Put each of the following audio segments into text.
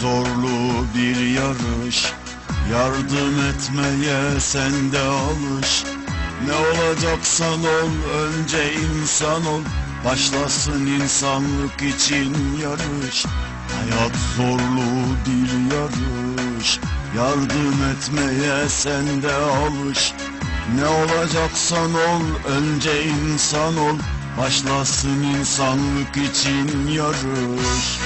zorlu bir yarış. Yardım etmeye sen de alış. Ne olacaksan ol önce insan ol. Başlasın insanlık için yarış. Hayat zorlu bir yarış. Yardım etmeye sen de alış. Ne olacaksan ol önce insan ol. Başlasın insanlık için yarış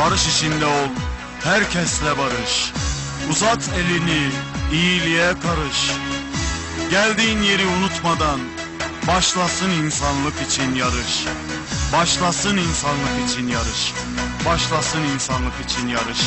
Barış içinde ol, herkesle barış. Uzat elini, iyiliğe karış. Geldiğin yeri unutmadan, başlasın insanlık için yarış. Başlasın insanlık için yarış. Başlasın insanlık için yarış.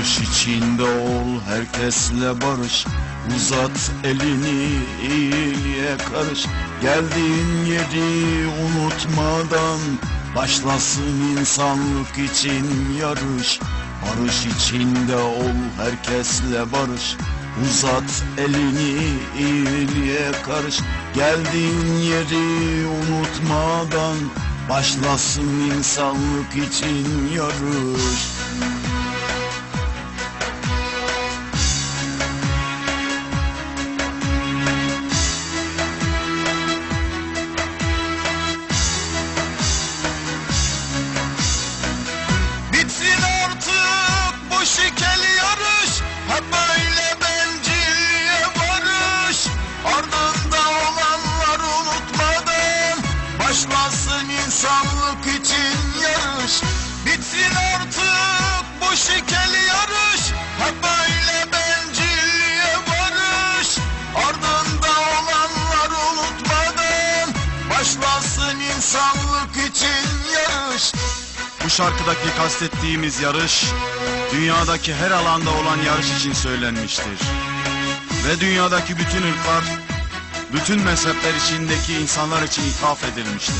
Barış içinde ol, herkesle barış. Uzat elini, iyiliğe karış. Geldiğin yeri unutmadan başlasın insanlık için yarış. Barış içinde ol, herkesle barış. Uzat elini, iyiliğe karış. Geldiğin yeri unutmadan başlasın insanlık için yarış. İnsanlık için yarış Bitsin artık bu şikeli yarış Hep böyle bencilliğe varış Ardında olanlar unutmadan Başlasın insanlık için yarış bu şarkıdaki kastettiğimiz yarış, dünyadaki her alanda olan yarış için söylenmiştir. Ve dünyadaki bütün ırklar, bütün mezhepler içindeki insanlar için ithaf edilmiştir.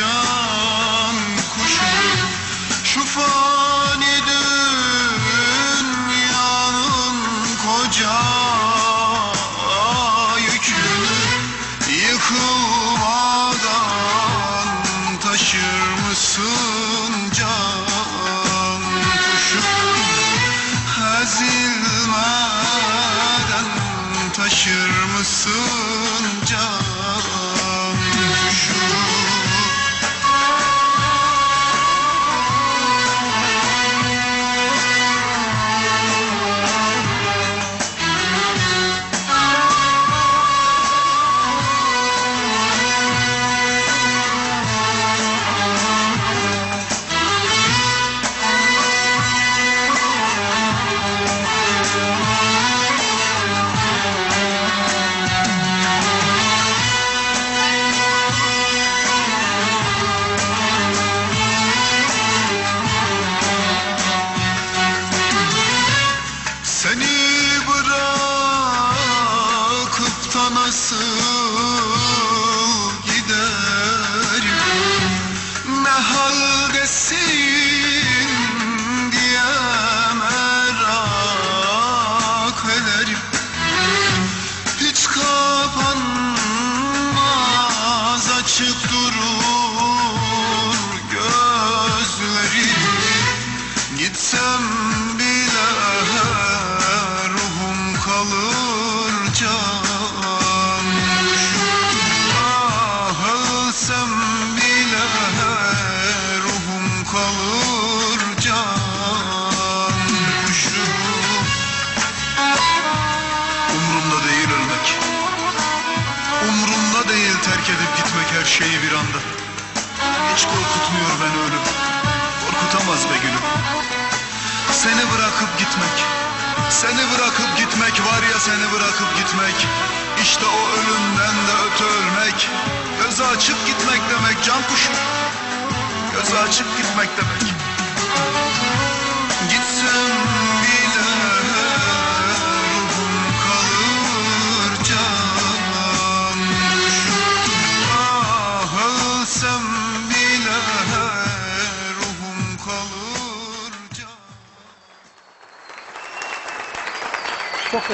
Can kuşum Şu fani dünyanın koca yükünü Yıkılmadan taşır mısın can kuşum Ezilmeden taşır mısın can şeyi bir anda. Hiç korkutmuyor beni ölüm Korkutamaz be gülüm. Seni bırakıp gitmek. Seni bırakıp gitmek var ya seni bırakıp gitmek. İşte o ölümden de öte ölmek. Gözü açık gitmek demek can kuşum. Gözü açık gitmek demek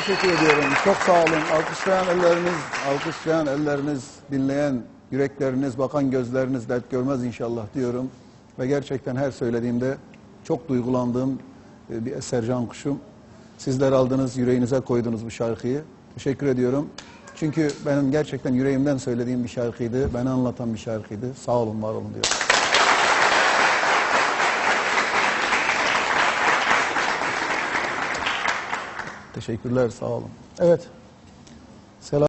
teşekkür ediyorum. Çok sağ olun. Alkışlayan elleriniz, alkışlayan elleriniz, dinleyen yürekleriniz, bakan gözleriniz dert görmez inşallah diyorum. Ve gerçekten her söylediğimde çok duygulandığım e, bir eser Can Kuşum. Sizler aldınız, yüreğinize koydunuz bu şarkıyı. Teşekkür ediyorum. Çünkü benim gerçekten yüreğimden söylediğim bir şarkıydı. Beni anlatan bir şarkıydı. Sağ olun, var olun diyorum. Teşekkürler, sağ olun. Evet,